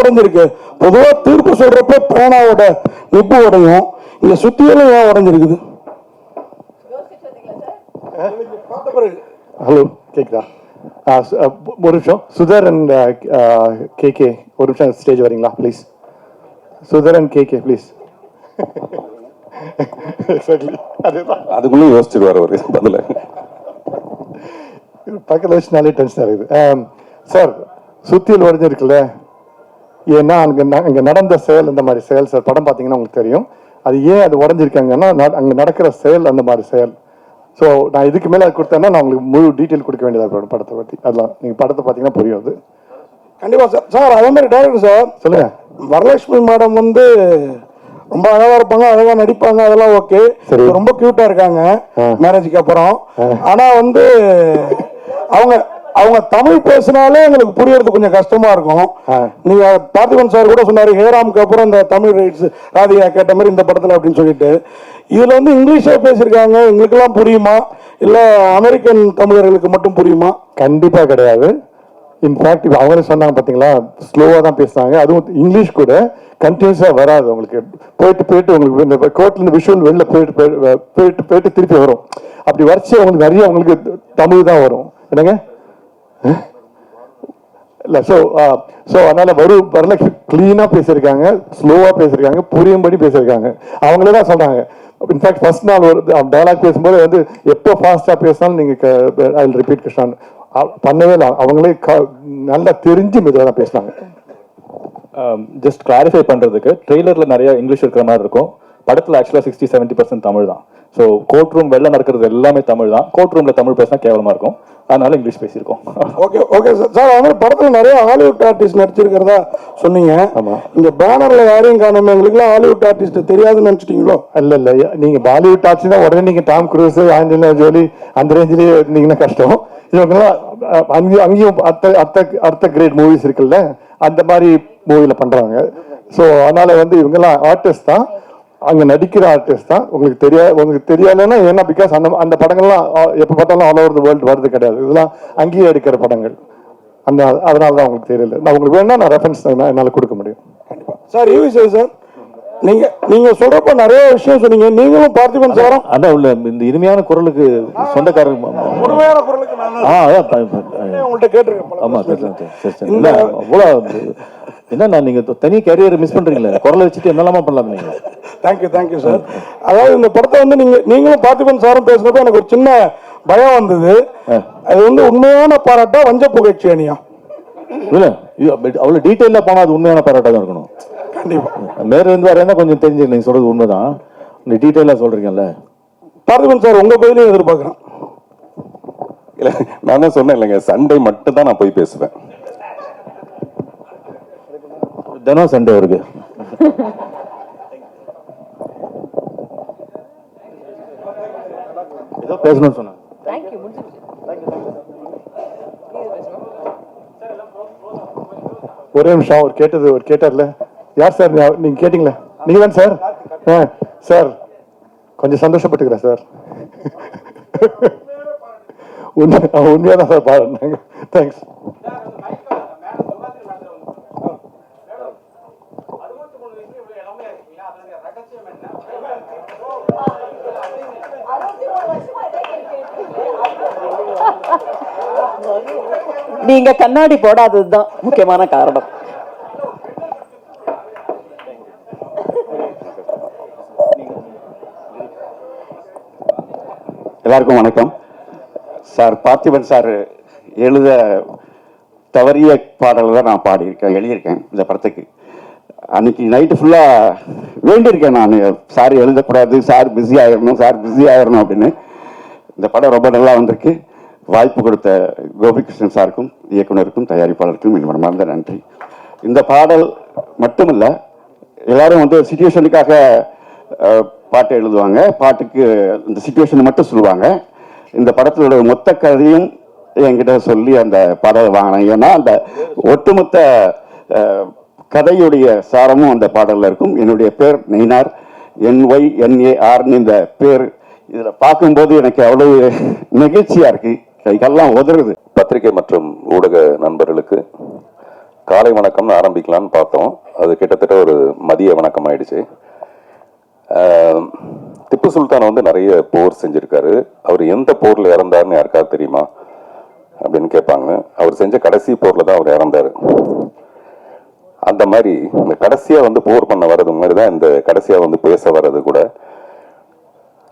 உடைஞ்சிருக்கு. பொதுவா தீர்ப்பு சொல்றப்ப பேனாவோட நிப்பு உடையும். இங்க சுத்தியலும் ஏன் உடைஞ்சிருக்குது? ஹலோ கேக்குதா? ஒரு நிமிஷம். சுதர் அண்ட் கே கே ஒரு நிமிஷம் ஸ்டேஜ் வரீங்களா please Sudhar and K K please அதுக்குள்ளே யோசிச்சிருவார் அவர் பதில பக்கத்தில் வச்சுனாலே டென்ஷன் இருக்குது. சார் சுத்தியல் உடஞ்சிருக்குல்ல? ஏன்னா அங்கே அங்கே நடந்த செயல் இந்த மாதிரி செயல் சார் படம் பார்த்தீங்கன்னா உங்களுக்கு தெரியும். அது ஏன் அது உடஞ்சிருக்காங்கன்னா அங்கே நடக்கிற செயல் அந்த மாதிரி செயல். ஸோ நான் இதுக்கு மேலே அது கொடுத்தேன்னா நான் உங்களுக்கு முழு டீட்டெயில் கொடுக்க வேண்டியதாக போயிடும் படத்தை பற்றி அதெல்லாம் நீங்கள் படத்தை பார்த்தீங்கன்னா புரியும் அது கண்டிப்பா சார். சார் அதே மாதிரி டேரக்டர் சார். சொல்லுங்கள் வரலட்சுமி மேடம் வந்து ரொம்ப அழகா இருப்பாங்க அழகா நடிப்பாங்க அதெல்லாம் ஓகே. ரொம்ப கியூட்டா இருக்காங்க மேரேஜுக்கு அப்புறம். ஆனா வந்து அவங்க அவங்க தமிழ் பேசினாலே எங்களுக்கு புரியறது கொஞ்சம் கஷ்டமா இருக்கும். நீங்க பார்த்திபன் சார் கூட சொன்னாரு ஹேராமுக்கு அப்புறம் இந்த தமிழ் ரைட்ஸ் ராதிகா கேட்ட மாதிரி இந்த படத்துல அப்படின்னு சொல்லிட்டு. இதுல வந்து இங்கிலீஷே பேசியிருக்காங்க எங்களுக்கெல்லாம் புரியுமா? இல்ல அமெரிக்கன் தமிழர்களுக்கு மட்டும் புரியுமா? கண்டிப்பா கிடையாது. இன்ஃபேக்ட் இப்போ அவங்களே சொன்னாங்க பார்த்தீங்களா ஸ்லோவாக தான் பேசுனாங்க. அதுவும் இங்கிலீஷ் கூட கண்டினியூஸாக வராது உங்களுக்கு. போயிட்டு போயிட்டு உங்களுக்கு இந்த கோர்ட்ல விஷுவல் வெளில போயிட்டு போயிட்டு போயிட்டு போயிட்டு திருப்பி வரும். அப்படி வரைச்சு அவங்களுக்கு நிறைய அவங்களுக்கு தமிழ் தான் வரும். என்னங்க? இல்லை ஸோ ஸோ அதனால் வரும் வரல க்ளீனாக பேசியிருக்காங்க ஸ்லோவாக பேசியிருக்காங்க புரியும்படி பேசியிருக்காங்க. அவங்களே தான் சொல்கிறாங்க இன்ஃபேக்ட் ஃபர்ஸ்ட் நாள் ஒரு டைலாக் பேசும்போது வந்து எப்போ ஃபாஸ்ட்டாக பேசினாலும் நீங்கள் ஐ ரிப்பீட் கிருஷ்ணான் பண்ணவே இல்லை. அவங்களே க- நல்லா தெரிஞ்சு மெதுவாக தான் பேசினாங்க. ஜஸ்ட் கிளாரிஃபை பண்ணுறதுக்கு ட்ரெய்லரில் நிறைய இங்கிலீஷ் இருக்கிற மாதிரி இருக்கும். படத்தில் ஆக்சுவலா சிக்ஸ்டி செவன்ட்டி பர்சன்ட் தமிழ் தான். ஸோ கோர்ட் ரூம் வெளில நடக்கிறது எல்லாமே தமிழ் தான். கோர்ட் ரூமில் தமிழ் பேசினா கேவலமாக இருக்கும். அதனால இங்கிலீஷ் பேசியிருக்கோம். ஓகே ஓகே சார் சார் மாதிரி படத்துல நிறைய ஹாலிவுட் ஆர்டிஸ்ட் நடிச்சிருக்கிறதா சொன்னீங்க. ஆமா. இங்க பேனர்ல யாரையும் காணுமே எங்களுக்குலாம் ஹாலிவுட் ஆர்டிஸ்ட் தெரியாதுன்னு நினைச்சிட்டீங்களோ? இல்ல இல்ல. நீங்க பாலிவுட் ஆச்சுன்னா உடனே நீங்க டாம் குரூஸ் ஆஞ்சலினா ஜோலி அந்த ரேஞ்சிலேயே இருந்தீங்கன்னா கஷ்டம். இவங்கெல்லாம் அங்கேயும் அங்கேயும் அடுத்த அடுத்த அடுத்த கிரேட் மூவிஸ் இருக்குல்ல அந்த மாதிரி மூவில பண்றாங்க. ஸோ அதனால வந்து இவங்கெல்லாம் ஆர்டிஸ்ட் தான். அங்க நடிக்கிற ஆர்டிஸ்ட் தான். உங்களுக்கு தெரியா உங்களுக்கு தெரியலன்னா ஏன்னா பிகாஸ் அந்த அந்த படங்கள்லாம் எப்போ எப்ப பார்த்தாலும் ஆல் ஓவர் த வேர்ல்டு வருது கிடையாது. இதெல்லாம் அங்கேயே எடுக்கிற படங்கள். அந்த அதனால தான் உங்களுக்கு தெரியல. நான் உங்களுக்கு வேணா நான் ரெஃபரன்ஸ் என்னால் கொடுக்க முடியும். சார் யூ சார் நீங்க நீங்க சொல்றப்ப நிறைய விஷயம் சொன்னீங்க. நீங்களும் பார்த்திபன் சாரும். அதான் உள்ள இந்த இனிமையான குரலுக்கு சொந்தக்காரர் உண்மையான குரலுக்கு உங்கள்கிட்ட கேட்டிருக்கேன் ஆமா சரி இல்ல அவ்வளோ என்ன நீங்க தனி கேரியர் மிஸ் பண்றீங்களே. குரலை வச்சுட்டு என்னெல்லாமா பண்ணலாம்? நீங்க தேங்க்யூ தேங்க்யூ சார் அதாவது இந்த படத்தை வந்து நீங்க நீங்களும் பார்த்திபன் சாரும் பேசுனப்ப எனக்கு ஒரு சின்ன பயம் வந்தது. அது வந்து உண்மையான பாராட்டா வஞ்ச புகழ்ச்சி அணியா? இல்ல அவ்வளவு டீட்டெயிலா போனா அது உண்மையான பாராட்டா தான் இருக்கணும். கண்டிப்பா. மேல இருந்து வரேன்னா கொஞ்சம் தெரிஞ்சு நீங்க சொல்றது உண்மைதான். நீ டீட்டெயிலா சொல்றீங்கல்ல. பார்த்திபன் சார் உங்க பதிலையும் எதிர்பார்க்கிறேன் இல்ல நான் தான் சொன்னேன் இல்லைங்க சண்டே மட்டும் தான் நான் போய் பேசுவேன். தினம் சண்டே இருக்கு. ஏதோ பேசணும்னு முடிஞ்சிருச்சு. ஒரே நிமிஷம் அவர் கேட்டது ஒரு கேட்டார்ல. யார் சார்? நீ- நீங்க கேட்டீங்களே? நீங்க தான் சார்? ஆ சார். கொஞ்சம் சந்தோஷப்பட்டுக்கிறேன் சார். உண்மை உண்மையாக தான் சார் பாருங்க தேங்க்ஸ் நீங்க கண்ணாடி போடாததுதான் முக்கியமான காரணம். எல்லாருக்கும் வணக்கம். சார் பார்த்திபன் சார் எழுத தவறிய பாடலை தான் நான் பாடியிருக்கேன் எழுதியிருக்கேன் இந்த படத்துக்கு. அன்னைக்கு நைட்டு ஃபுல்லாக வேண்டியிருக்கேன் நான். சார் எழுதக்கூடாது சார் பிஸி ஆகிடணும் சார் பிஸி ஆகிடணும் அப்படின்னு. இந்த படம் ரொம்ப நல்லா வந்திருக்கு. வாய்ப்பு கொடுத்த கோபிகிருஷ்ணன் சாருக்கும் இயக்குனருக்கும் தயாரிப்பாளருக்கும் என்னோட மறந்த நன்றி. இந்த பாடல் மட்டுமல்ல எல்லாரும் வந்து சுச்சுவேஷனுக்காக பாட்டு எழுதுவாங்க. பாட்டுக்கு இந்த சுச்சுவேஷன் மட்டும் சொல்லுவாங்க. இந்த படத்தோட மொத்த கதையும் என்கிட்ட சொல்லி அந்த பாடலை வாங்கினேன். ஏன்னா அந்த ஒட்டுமொத்த கதையுடைய சாரமும் அந்த பாடலில் இருக்கும். என்னுடைய பேர் நெய்னார். என்ஒய் என்ஏஆர்னு இந்த பேர் இதில் பார்க்கும்போது எனக்கு அவ்வளவு நெகிழ்ச்சியா இருக்கு. கைகள்லாம் உதறுது. பத்திரிகை மற்றும் ஊடக நண்பர்களுக்கு காலை வணக்கம்னு ஆரம்பிக்கலாம்னு பார்த்தோம். அது கிட்டத்தட்ட ஒரு மதிய வணக்கம் ஆயிடுச்சு. திப்பு சுல்தான் வந்து நிறைய போர் செஞ்சிருக்காரு. அவர் எந்த போரில் இறந்தாருன்னு யாருக்காவது தெரியுமா? அப்படின்னு கேட்பாங்க. அவர் செஞ்ச கடைசி போரில் தான் அவர் இறந்தாரு. அந்த மாதிரி இந்த கடைசியா வந்து போர் பண்ண வர்றது மாதிரி தான் இந்த கடைசியா வந்து பேச வர்றது கூட.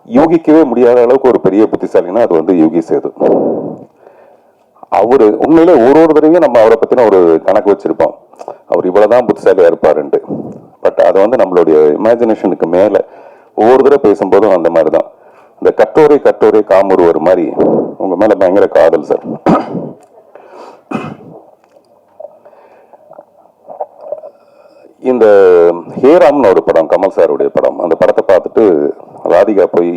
யூகிக்கவே முடியாத அளவுக்கு ஒரு பெரிய புத்திசாலினா அது வந்து யோகி சேது. அவர் உண்மையிலே ஒரு ஒரு தடவையும் நம்ம அவரை பற்றின ஒரு கணக்கு வச்சிருப்போம். அவர் இவ்வளவுதான் புத்திசாலியாக இருப்பாருன்ட்டு. பட் அது வந்து நம்மளுடைய இமேஜினேஷனுக்கு மேல ஒவ்வொரு தடவை பேசும்போதும் அந்த மாதிரி தான் இந்த கட்டோரை கட்டோரை காமுருவர் மாதிரி. உங்க மேல பயங்கர காதல் சார் இந்த ஹேராம்னு ஒரு படம் கமல் சாருடைய படம் அந்த படத்தை பார்த்துட்டு ராதிகா போய்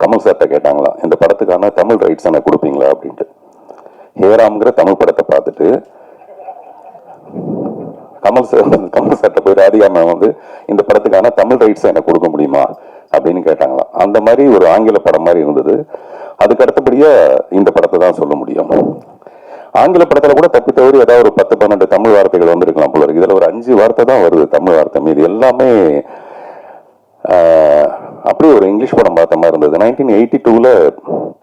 கமல் சார்கிட்ட கேட்டாங்களாம் இந்த படத்துக்கான தமிழ் ரைட்ஸ் எனக்கு கொடுப்பீங்களா? அப்படின்ட்டு. ஹேராம்ங்கிற தமிழ் படத்தை பார்த்துட்டு கமல் சார் கமல் சார்கிட்ட போய் ராதிகா மேம் வந்து இந்த படத்துக்கான தமிழ் ரைட்ஸ் எனக்கு கொடுக்க முடியுமா? அப்படின்னு கேட்டாங்களாம். அந்த மாதிரி ஒரு ஆங்கில படம் மாதிரி இருந்தது. அதுக்கு அடுத்தபடியே இந்த படத்தை தான் சொல்ல முடியும். ஆங்கில படத்தில் கூட தப்பி தவறி ஏதாவது ஒரு பத்து பன்னெண்டு தமிழ் வார்த்தைகள் வந்திருக்கலாம் போல இருக்கு. இதில் ஒரு அஞ்சு வார்த்தை தான் வருது தமிழ் வார்த்தை மீது. எல்லாமே அப்படியே ஒரு இங்கிலீஷ் படம் பார்த்த மாதிரி இருந்தது. நைன்டீன் எயிட்டி டூவில்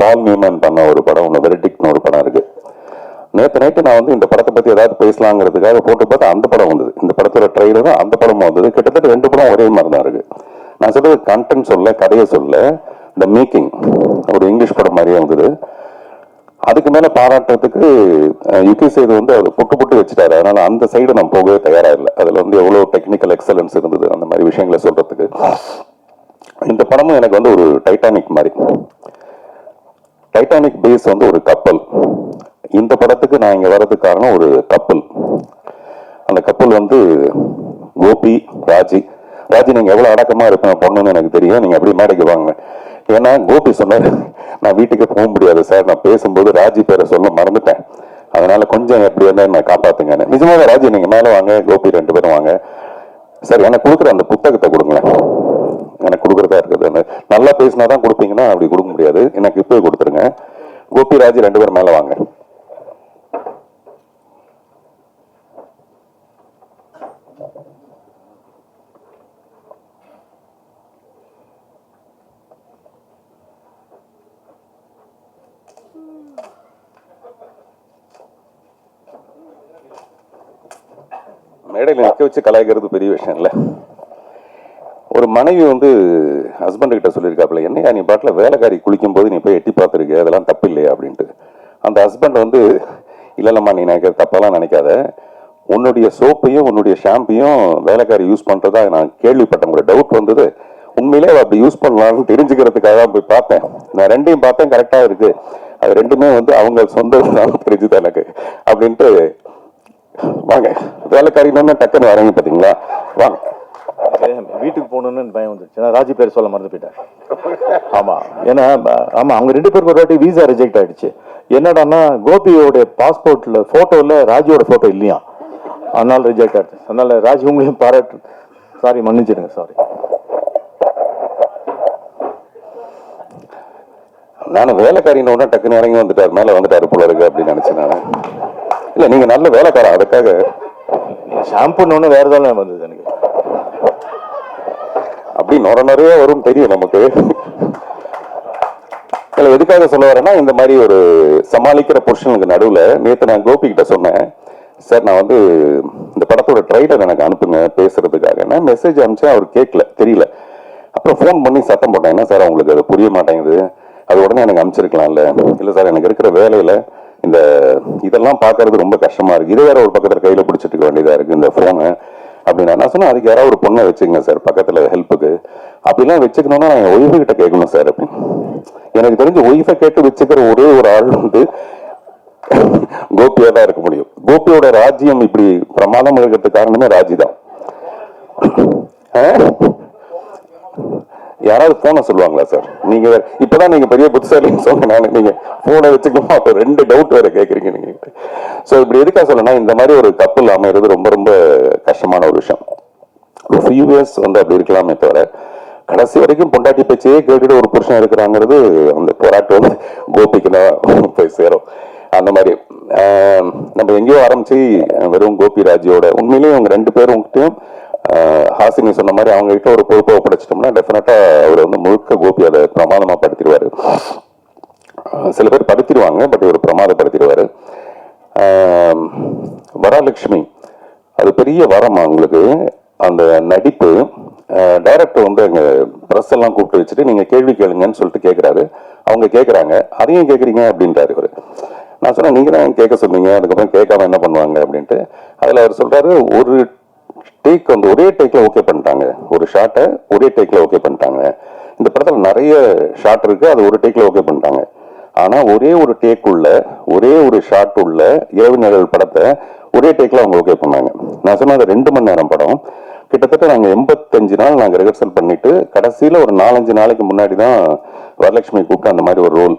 பால் நியூமேன் பண்ண ஒரு படம் ஒன்று வெரடிக்னு ஒரு படம் இருக்குது நேற்று நைட்டு நான் வந்து இந்த படத்தை பற்றி ஏதாவது பேசலாங்கிறதுக்காக போட்டு பார்த்தா அந்த படம் வந்தது. இந்த படத்தோட ட்ரெய்லரும் அந்த படமும் வந்தது. கிட்டத்தட்ட ரெண்டு படம் ஒரே மாதிரி தான் இருக்குது நான் சொல்றது கண்டென்ட் சொல்ல கதையை சொல்ல இந்த மேக்கிங் ஒரு இங்கிலீஷ் படம் மாதிரியே வந்தது. அதுக்கு மேலே பாராட்டுறதுக்கு யுகி சேது வந்து அது புட்டு புட்டு வச்சுட்டாரு. அதனால அந்த சைடு நான் போகவே தயாராக இல்லை. அதில் வந்து எவ்வளோ டெக்னிக்கல் எக்ஸலன்ஸ் இருந்தது அந்த மாதிரி விஷயங்களை சொல்கிறதுக்கு இந்த படமும் எனக்கு வந்து ஒரு டைட்டானிக் மாதிரி. டைட்டானிக் பேஸ் வந்து ஒரு கப்பல் இந்த படத்துக்கு நான் இங்கே வர்றதுக்கு காரணம் ஒரு கப்பல். அந்த கப்பல் வந்து கோபி ராஜி. ராஜி நீங்கள் எவ்வளோ அடக்கமாக இருப்பேன் பொண்ணுன்னு எனக்கு தெரியும். நீங்கள் அப்படியே மேடைக்கு வாங்க. ஏன்னா கோபி சொன்னார் நான் வீட்டுக்கு போக முடியாது சார். நான் பேசும்போது ராஜி பேரை சொல்ல மறந்துட்டேன். அதனால கொஞ்சம் எப்படி இருந்தால் நான் காப்பாத்துங்க நிஜமாக ராஜி நீங்கள் மேலே வாங்க கோபி ரெண்டு பேரும் வாங்க. சார் எனக்கு கொடுக்குற அந்த புத்தகத்தை கொடுங்களேன். எனக்கு கொடுக்குறதா இருக்குது. நல்லா பேசினா தான் கொடுப்பீங்கன்னா அப்படி கொடுக்க முடியாது. எனக்கு இப்போ கொடுத்துருங்க. கோபி ராஜி ரெண்டு பேரும் மேலே வாங்க. மேடையில் நிற்க வச்சு கலாய்க்கிறது பெரிய விஷயம் இல்லை. ஒரு மனைவி வந்து ஹஸ்பண்ட் கிட்ட சொல்லியிருக்காப்புல என்னையா நீ பாட்டில் வேலைக்காரி குளிக்கும் போது நீ போய் எட்டி பார்த்துருக்க அதெல்லாம் தப்பு இல்லையா அப்படின்ட்டு. அந்த ஹஸ்பண்ட் வந்து இல்லைல்லம்மா நீ நினைக்கிற தப்பெல்லாம் நினைக்காத. உன்னுடைய சோப்பையும் உன்னுடைய ஷாம்பையும் வேலைக்காரி யூஸ் பண்றதா நான் கேள்விப்பட்டேன் ஒரு டவுட் வந்தது. உண்மையிலே அப்படி யூஸ் பண்ணலாம்னு தெரிஞ்சுக்கிறதுக்காக தான் போய் பார்த்தேன். நான் ரெண்டையும் பார்த்தேன் கரெக்டா இருக்கு. அது ரெண்டுமே வந்து அவங்க சொந்த தெரிஞ்சுது எனக்கு. அப்படின்ட்டு வாங்க வேலைக்காரின்னு டக்குன்னு வரீங்க பாத்தீங்களா? வாங்க. வீட்டுக்கு போகணும்னு பயம் வந்துருச்சு. ஏன்னா ராஜி பேர் சொல்ல மறந்து போயிட்டேன் ஆமா. ஏன்னா ப- ஆமா அவங்க ரெண்டு பேருக்கு ஒரு வாட்டி வீசா ரிஜெக்ட் ஆயிடுச்சு. என்னடான்னா கோபியோட பாஸ்போர்ட்ல போட்டோல ராஜியோட போட்டோ இல்லையா? அதனால ரிஜெக்ட் ஆயிடுச்சு. அதனால ராஜி உங்களையும் பாராட்டு சாரி மன்னிச்சிடுங்க சாரி நானும் வேலைக்காரின்னு உடனே டக்குன்னு இறங்கி வந்துட்டார். மேல வந்துட்டாரு போல இருக்கு அப்படின்னு நினைச்சேன் நானு. இல்ல நீங்க நல்ல வேலைக்காரன். அதுக்காக ஷாம்புன்னு வேற ஏதாவது வந்தது எனக்கு. அப்படி நொர நிறைய வரும் தெரியும் நமக்கு. இல்ல எதுக்காக சொல்ல வரேன்னா இந்த மாதிரி ஒரு சமாளிக்கிற புருஷனுக்கு நடுவுல நேத்து நான் கோபி கிட்ட சொன்னேன். சார் நான் வந்து இந்த படத்தோட ட்ரைலர் எனக்கு அனுப்புங்க பேசுறதுக்காக. நான் மெசேஜ் அனுப்பிச்சேன் அவர் கேட்கல தெரியல. அப்புறம் ஃபோன் பண்ணி சத்தம் போட்டேன். என்ன சார் உங்களுக்கு அது புரிய மாட்டேங்குது. அது உடனே எனக்கு அனுப்பிச்சிருக்கலாம்ல. இல்ல சார் எனக்கு இருக்கிற வேலையில இந்த இதெல்லாம் பார்க்கறது ரொம்ப கஷ்டமா இருக்கு. இது வேற ஒரு பக்கத்துல கையில பிடிச்சிட்டு வேண்டியதாக வேண்டியதா இருக்கு இந்த போனை அப்படின்னா நான் சொன்னேன் அதுக்கு யாராவது ஒரு பொண்ணை வச்சுக்கங்க சார் பக்கத்துல ஹெல்ப்புக்கு அப்படிலாம் வச்சுக்கணும்னா நான் என் ஒய்ஃபு கிட்ட கேட்கணும் சார். அப்படின்னு எனக்கு தெரிஞ்சு ஒய்ஃபை கேட்டு வச்சுக்கிற ஒரே ஒரு ஆள் வந்து கோபியா தான் இருக்க முடியும். கோபியோட ராஜ்யம் இப்படி பிரமாதம் இருக்கிறதுக்கு காரணமே ராஜி தான். யாராவது போனை சொல்லுவாங்களா சார் நீங்க வேற- இப்பதான் நீங்க பெரிய புத்திசாலின்னு சொன்ன நீங்க போனை வச்சுக்கணுமா? அப்ப ரெண்டு டவுட் வேற கேக்குறீங்க நீங்க சோ இப்படி எதுக்காக சொல்லனா இந்த மாதிரி ஒரு கப்பல் அமைகிறது ரொம்ப ரொம்ப கஷ்டமான ஒரு விஷயம். ஒரு ஃபியூ இயர்ஸ் வந்து அப்படி இருக்கலாமே தவிர கடைசி வரைக்கும் பொண்டாட்டி பேச்சையே கேட்டுட்டு ஒரு புருஷன் இருக்கிறாங்கிறது அந்த போராட்டம் வந்து கோபிக்கு தான் போய் சேரும். அந்த மாதிரி. ஆஹ் நம்ம எங்கேயோ ஆரம்பிச்சு வெறும் கோபிராஜோட உண்மையிலேயே அவங்க ரெண்டு பேரும் ஹாசினி சொன்ன மாதிரி அவங்ககிட்ட ஒரு பொறுப்பை ஒப்படைச்சிட்டோம்னா டெஃபினட்டா அவர் வந்து முழுக்க கோபி அதை பிரமாதமா படுத்திடுவாரு சில பேர் படுத்திடுவாங்க பட் இவர் பிரமாதப்படுத்திடுவாரு. வரலட்சுமி அது பெரிய வரம் அவங்களுக்கு. அந்த நடிப்பு டைரக்டர் வந்து அங்கே ப்ரெஸ் எல்லாம் கூப்பிட்டு வச்சுட்டு நீங்க கேள்வி கேளுங்கன்னு சொல்லிட்டு கேட்குறாரு அவங்க கேட்குறாங்க அதையும் கேட்குறீங்க அப்படின்றாரு இவர். நான் சொன்னேன் நீங்க தான் கேட்க சொன்னீங்க. அதுக்கப்புறம் கேட்காம என்ன பண்ணுவாங்க? அப்படின்ட்டு. அதில் அவர் சொல்றாரு ஒரு டேக் வந்து ஒரே டேக்ல ஓகே பண்ணிட்டாங்க. ஒரு ஷாட்டை ஒரே டேக்ல ஓகே பண்ணிட்டாங்க. இந்த படத்தில் நிறைய ஷாட் இருக்கு அது ஒரு டேக்ல ஓகே பண்ணிட்டாங்க. ஆனா ஒரே ஒரு டேக் உள்ள ஒரே ஒரு ஷாட் உள்ள இரவு நிழல் படத்தை ஒரே டேக்ல அவங்க ஓகே பண்ணாங்க. நான் சொன்ன அது ரெண்டு மணி நேரம் படம் கிட்டத்தட்ட நாங்கள் எண்பத்தஞ்சு நாள் நாங்கள் ரிஹர்சல் பண்ணிட்டு கடைசியில ஒரு நாலஞ்சு நாளைக்கு முன்னாடி தான் வரலட்சுமி கூப்பிட்டு அந்த மாதிரி ஒரு ரோல்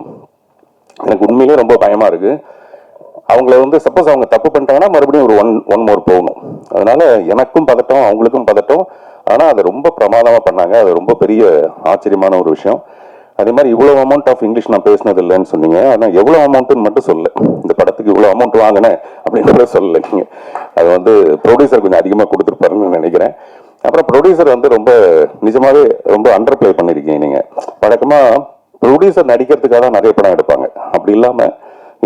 எனக்கு உண்மையிலேயே ரொம்ப பயமா இருக்கு. அவங்கள வந்து சப்போஸ் அவங்க தப்பு பண்ணிட்டாங்கன்னா மறுபடியும் ஒரு ஒன் ஒன் மோர் போகணும். அதனால எனக்கும் பதட்டம் அவங்களுக்கும் பதட்டம். ஆனால் அதை ரொம்ப பிரமாதமாக பண்ணாங்க. அது ரொம்ப பெரிய ஆச்சரியமான ஒரு விஷயம். அதே மாதிரி இவ்வளோ அமௌண்ட் ஆஃப் இங்கிலீஷ் நான் பேசினது இல்லைன்னு சொன்னீங்க. ஆனால் எவ்வளோ அமௌண்ட்டுன்னு மட்டும் சொல்லல. இந்த படத்துக்கு இவ்வளோ அமௌண்ட் வாங்கினேன் அப்படின்னு கூட சொல்லலை நீங்கள் அது வந்து ப்ரொடியூசர் கொஞ்சம் அதிகமாக கொடுத்துருப்பாருன்னு நினைக்கிறேன். அப்புறம் ப்ரொடியூசர் வந்து ரொம்ப நிஜமாவே ரொம்ப அண்டர் பிளே பண்ணியிருக்கீங்க நீங்கள் வழக்கமாக ப்ரொடியூசர் நடிக்கிறதுக்காக தான் நிறைய படம் எடுப்பாங்க. அப்படி இல்லாமல்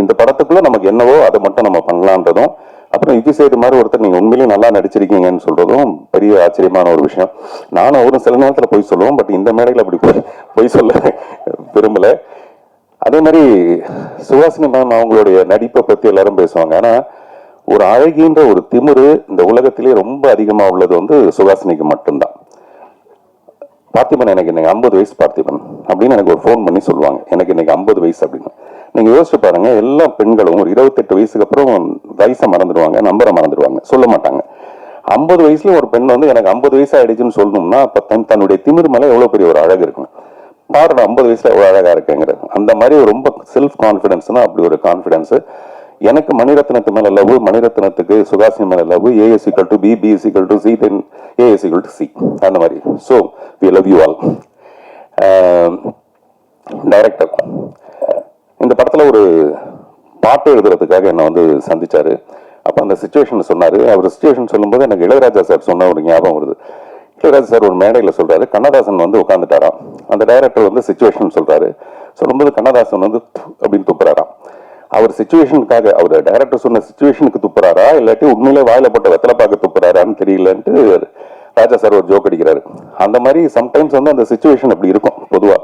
இந்த படத்துக்குள்ள நமக்கு என்னவோ அதை மட்டும் நம்ம பண்ணலான்றதும் அப்புறம் இது சேது மாதிரி ஒருத்தர் நீங்க உண்மையிலேயே நல்லா நடிச்சிருக்கீங்கன்னு சொல்றதும் பெரிய ஆச்சரியமான ஒரு விஷயம். நானும் அவரும் சில நேரத்தில் பொய் சொல்லுவோம் பட் இந்த மேடையில் அப்படி போய் பொய் சொல்ல விரும்பல. அதே மாதிரி சுஹாசினி மேம் அவங்களுடைய நடிப்பை பற்றி எல்லாரும் பேசுவாங்க. ஆனால் ஒரு அழகின்ற ஒரு திமிரு இந்த உலகத்திலே ரொம்ப அதிகமாக உள்ளது வந்து சுகாசினிக்கு மட்டும்தான். பார்த்திபன் எனக்கு இன்னைக்கு ஐம்பது வயசு பார்த்திபன் அப்படின்னு எனக்கு ஒரு ஃபோன் பண்ணி சொல்லுவாங்க. எனக்கு இன்னைக்கு ஐம்பது வயசு அப்படின்னு. நீங்க யோசிச்சு பாருங்க எல்லா பெண்களும் ஒரு இருபத்தெட்டு வயசுக்கு அப்புறம் வயசை மறந்துடுவாங்க நம்பரை மறந்துடுவாங்க சொல்ல மாட்டாங்க. ஐம்பது வயசுல ஒரு பெண் வந்து எனக்கு ஐம்பது வயசு ஆயிடுச்சுன்னு சொல்லணும்னா அப்ப தன் தன்னுடைய திமிர் மேல எவ்வளவு பெரிய ஒரு அழகு இருக்கும் பாருடா ஐம்பது வயசுல எவ்வளவு அழகா இருக்கேங்கிறது. அந்த மாதிரி ரொம்ப செல்ஃப் கான்பிடன்ஸ்னா அப்படி ஒரு கான்பிடன்ஸ் எனக்கு மணிரத்னத்து மேல லவ் மணிரத்னத்துக்கு சுகாசினி மேல love A is equal to B B is equal to C then A is to C அந்த மாதிரி. So we love you all director இந்த படத்தில் ஒரு பாட்டு எழுதுறதுக்காக என்னை வந்து சந்திச்சாரு. அப்போ அந்த சுச்சுவேஷன் சொன்னார். அவர் சுச்சுவேஷன் சொல்லும்போது எனக்கு இளையராஜா சார் சொன்ன ஒரு ஞாபகம் வருது. இளையராஜா சார் ஒரு மேடையில் சொல்கிறாரு கண்ணதாசன் வந்து உட்காந்துட்டாராம் அந்த டைரக்டர் வந்து சுச்சுவேஷன் சொல்கிறாரு சொல்லும்போது கண்ணதாசன் வந்து அப்படின்னு துப்புறாராம். அவர் சுச்சுவேஷனுக்காக அவர் டைரக்டர் சொன்ன சுச்சுவேஷனுக்கு துப்புறாரா? இல்லாட்டி உண்மையிலே வாயில போட்ட வெத்தலை பார்க்க துப்புறாரான்னு தெரியலன்ட்டு ராஜா சார் ஒரு ஜோக் அடிக்கிறாரு. அந்த மாதிரி சம்டைம்ஸ் வந்து அந்த சுச்சுவேஷன் அப்படி இருக்கும் பொதுவாக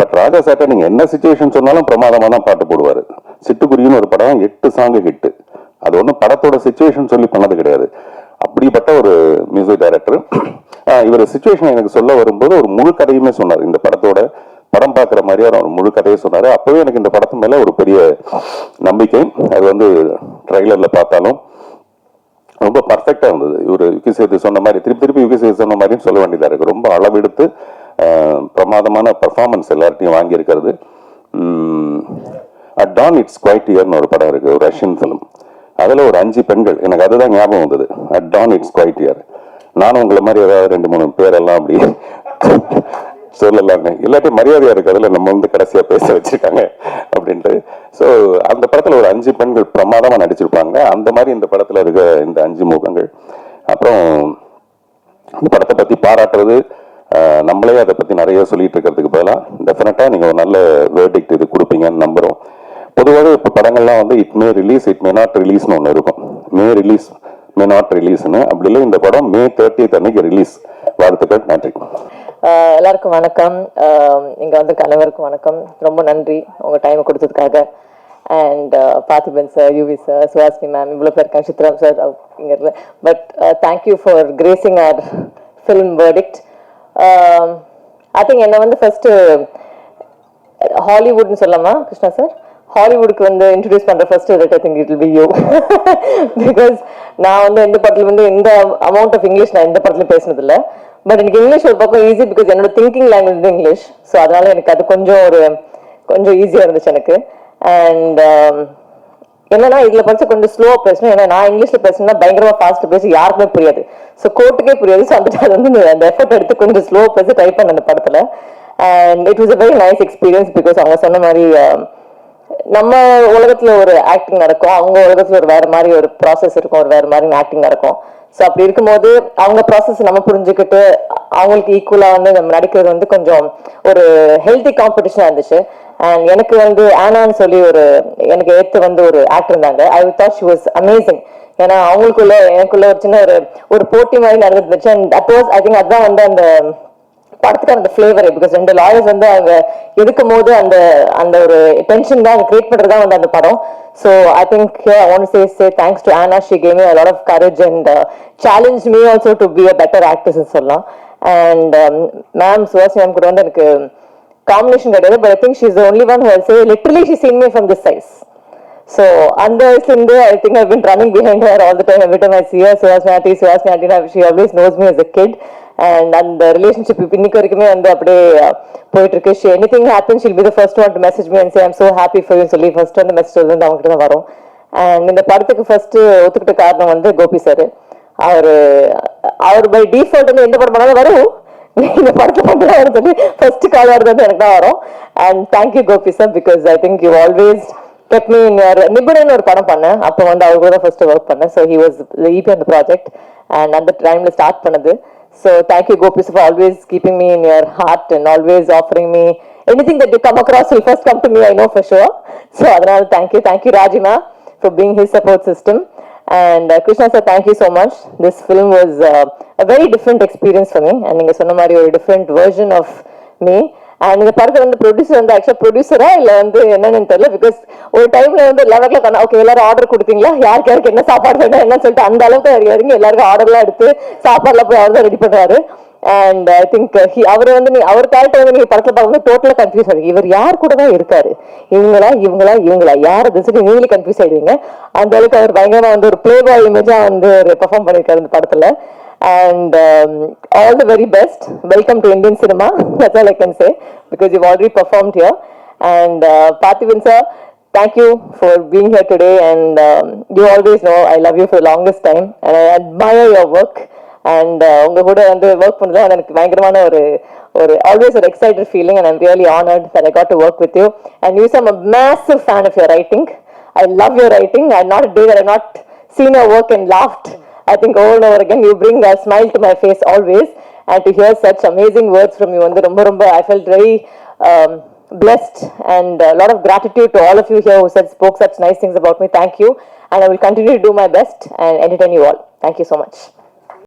பட் ராஜா சார்ட்ட நீங்க என்ன சுச்சுவேஷன் சொன்னாலும் பிரமாதமாக தான் பாட்டு போடுவார். சிட்டுக்குருவின்னு ஒரு படம் எட்டு சாங்கு ஹிட்டு அது ஒன்றும் படத்தோட சுச்சுவேஷன் சொல்லி பண்ணது கிடையாது. அப்படிப்பட்ட ஒரு மியூசிக் டைரக்டர் இவர் சுச்சுவேஷன் எனக்கு சொல்ல வரும்போது ஒரு முழு கதையுமே சொன்னார். இந்த படத்தோட படம் பார்க்குற மாதிரியான ஒரு முழு கதையை சொன்னாரு. அப்பவே எனக்கு இந்த படத்து மேல ஒரு பெரிய நம்பிக்கை. அது வந்து ட்ரைலர்ல பார்த்தாலும் ரொம்ப பர்ஃபெக்டாக இருந்தது. இவர் யுகி சேது சொன்ன மாதிரி திருப்பி திருப்பி யுகி சேது சொன்ன மாதிரியும் சொல்ல வேண்டியதா இருக்கு. ரொம்ப அளவெடுத்து பிரமாதமான பர்ஃபார்மன்ஸ் எல்லார்ட்டையும் வாங்கியிருக்கிறது. அட் டான் இட்ஸ் குவைட் இயர்னு ஒரு படம் இருக்குது ஒரு ரஷ்யன் ஃபிலிம் அதில் ஒரு அஞ்சு பெண்கள் எனக்கு அதுதான் ஞாபகம் வந்தது. At dawn it's quite year. நானும் உங்களை மாதிரி ஏதாவது ரெண்டு மூணு பேரெல்லாம் அப்படி சொல்லலாம்னு இல்லாட்டி மரியாதையாக இருக்குது அதில் நம்ம வந்து கடைசியாக பேச வச்சுருக்காங்க அப்படின்ட்டு. ஸோ அந்த படத்தில் ஒரு அஞ்சு பெண்கள் பிரமாதமாக நடிச்சிருப்பாங்க. அந்த மாதிரி இந்த படத்தில் இருக்க இந்த அஞ்சு முகங்கள். அப்புறம் இந்த படத்தை பற்றி பாராட்டுறது நம்மளே அதை பற்றி நிறைய சொல்லிட்டு இருக்கிறதுக்கு பதிலாக டெஃபினட்டாக நீங்கள் ஒரு நல்ல வேர்டிக்ட் இது கொடுப்பீங்கன்னு நம்புகிறோம் பொதுவாக இப்போ படங்கள்லாம் வந்து it may release it may not ரிலீஸ்னு ஒன்று இருக்கும். மே ரிலீஸ் மே நாட் ரிலீஸ்னு அப்படி இல்லை இந்த படம் மே தேர்ட்டியத் அன்னைக்கு ரிலீஸ் வாழ்த்துக்கள் நன்றி. எல்லாருக்கும் வணக்கம். இங்கே வந்து அனைவருக்கும் வணக்கம். ரொம்ப நன்றி உங்கள் டைம் கொடுத்ததுக்காக. And Parthiban sir Yuvi sir Suhasini ma'am இவ்வளோ பேர் இருக்காங்க. சித்ராம் சார் இங்கே but thank you for gracing our film verdict Um, I think என்னை வந்து ஃபர்ஸ்ட் ஹாலிவுட்னு சொல்லாமா கிருஷ்ணா சார் ஹாலிவுட்க்கு வந்து இன்ட்ரடியூஸ் பண்ற first I think it will be you because நான் வந்து எந்த படத்துல வந்து இந்த அமௌண்ட் ஆஃப் இங்கிலீஷ் நான் எந்த படத்துலையும் பேசினது இல்ல பட் எனக்கு இங்கிலீஷ் ஒரு பக்கம் ஈஸி பிகாஸ் என்னோட திங்கிங் லாங்குவேஜ் வந்து இங்கிலீஷ் ஸோ அதனால எனக்கு அது கொஞ்சம் ஒரு கொஞ்சம் ஈஸியா இருந்துச்சு எனக்கு. அண்ட் என்னன்னா இதுல கொஞ்சம் கொஞ்சம் ஸ்லோவா பேசணும். ஏன்னா நான் இங்கிலீஷ்ல பேசணும்னா பயங்கரமா ஃபாஸ்ட் பேசி யாருக்குமே புரியாது. ஸோ கோர்ட்டுக்கே புரியாது. ஸோ அந்த அது வந்து அந்த எஃபர்ட் எடுத்து கொஞ்சம் ஸ்லோ பேசி டைப் பண்ண அந்த படத்துல. And it was a very nice experience because அவங்க சொன்ன மாதிரி um, நம்ம உலகத்துல ஒரு ஆக்டிங் நடக்கும். அவங்க உலகத்துல ஒரு வேற மாதிரி ஒரு ப்ராசஸ் இருக்கும். ஒரு வேற மாதிரி ஆக்டிங் நடக்கும். ஸோ அப்படி இருக்கும்போது அவங்க ப்ராசஸ் நம்ம புரிஞ்சுக்கிட்டு அவங்களுக்கு ஈக்குவலா வந்து நம்ம நடிக்கிறது வந்து கொஞ்சம் ஒரு ஹெல்தி காம்படிஷனா இருந்துச்சு. அண்ட் எனக்கு வந்து ஆனான்னு சொல்லி ஒரு எனக்கு ஏற்று வந்து ஒரு ஆக்டர் இருந்தாங்க. I thought she was amazing ஏன்னா அவங்களுக்குள்ள எனக்குள்ள ஒரு சின்ன ஒரு ஒரு போட்டி மாதிரி நடந்துருந்துச்சு and it was I think அதுதான் வந்து அந்த படத்துக்கு அந்த ஃபிளேவர் பிகாஸ் ரெண்டு லாயர்ஸ் வந்து அவங்க எடுக்கும் போது அந்த அந்த ஒரு டென்ஷன் தான் கிரியேட் பண்றது தான் வந்து அந்த படம். So I think I want say say thanks to ஆனா she came a lot of courage and challenge me also to be a better better சொல்லலாம். அண்ட் மேம் சுவாசி மேம் கூட வந்து எனக்கு காம்பினேஷன் கிடையாது but I think she's only one who say literally she seen me from this size so அந்த வயசுலேருந்து I think I been running behind her all the time Every time I see Suhas Suhas Nati, Suhas Nati, she always knows me and அந்த relationship இன்னைக்கு வரைக்குமே வந்து அப்படியே போயிட்டு இருக்கு she any thing happen she'll be the first one to message me and say I'm so happy for you சொல்லி first வந்து message வந்து அவங்ககிட்ட தான் வரும். அண்ட் இந்த படத்துக்கு ஃபர்ஸ்ட் ஒத்துக்கிட்ட காரணம் வந்து கோபி சார் அவர் அவர் பை டிஃபால்ட் வந்து எந்த படம் பண்ணாலும் வரும். இந்த படத்தை மட்டும் சொல்லி ஃபர்ஸ்ட் கால் வருது எனக்கு தான் வரும். And thank you Gopi sir because I think you always get me in your Nibunan ஒரு படம் பண்ணேன். அப்போ வந்து அவர் கூட ஃபர்ஸ்ட் ஒர்க் பண்ணேன். ஸோ ஹி வாஸ் ஈபி அந்த ப்ராஜெக்ட் அண்ட் அந்த டைம்ல ஸ்டார்ட் பண்ணது. so thank you Gopis for always keeping me in your heart and always offering me anything that you come across will first come to me I know for sure so அதனால thank you thank you Rajima for being his support system and Krishna sir thank you so much this film was a very different experience for me and நீங்க சொன்ன மாதிரி ஒரு different version of me நீங்க இந்த படத்துல வந்து producer வந்து ஆக்சுவலா ப்ரொடியூசரா இல்ல வந்து என்னன்னு தெரியல பிகாஸ் ஒரு டைம்ல வந்து லெவல்ல கண்ணா ஓகே எல்லாரும் ஆர்டர் கொடுத்தீங்களா? யாருக்கு யாருக்கு என்ன சாப்பாடு வேணும் என்னன்னு சொல்லிட்டு அந்த அளவுக்கு இறங்கி எல்லாருக்கும் ஆர்டர்லாம் எடுத்து சாப்பாடுலாம் போய் அவர் தான் ரெடி பண்றாரு அண்ட் ஐ திங்க் அவர் வந்து நீ அவர் கேரக்டர் வந்து நீங்க படத்துல பார்க்கும்போது டோட்டலா கன்ஃபியூஸ் ஆகுது இவர் யார் கூட தான் இருக்காரு? இவங்களா இவங்களா இவங்களா? யார் அது சொல்லி நீங்களே கன்ஃபியூஸ் ஆயிடுவீங்க? அந்த அளவுக்கு அவர் பயங்கரமா வந்து ஒரு பிளே பாய் இமேஜா வந்து பெர்ஃபார்ம் பண்ணிருக்காரு இந்த படத்துல. and um, all the very best. Welcome to Indian cinema. That's all I can say because you've already performed here. And uh, Parthivan sir, thank you for being here today. And um, you always know I love you for the longest time, and I admire your work. And uh, உங்க கூட வந்து work பண்ணது அது எனக்கு பயங்கரமான ஒரு ஒரு always ஒரு excited feeling and I'm really honoured that I got to work with you and you some a massive fan of your writing I love your writing I not day I not seen your work and laughed. I think over and over again you bring a smile to my face always. And to hear such amazing words from you, and Rumba Rumba, I felt very um, blessed and a lot of gratitude to all of you here who said spoke such nice things about me. Thank you, and I will continue to do my best and entertain you all. Thank you so much.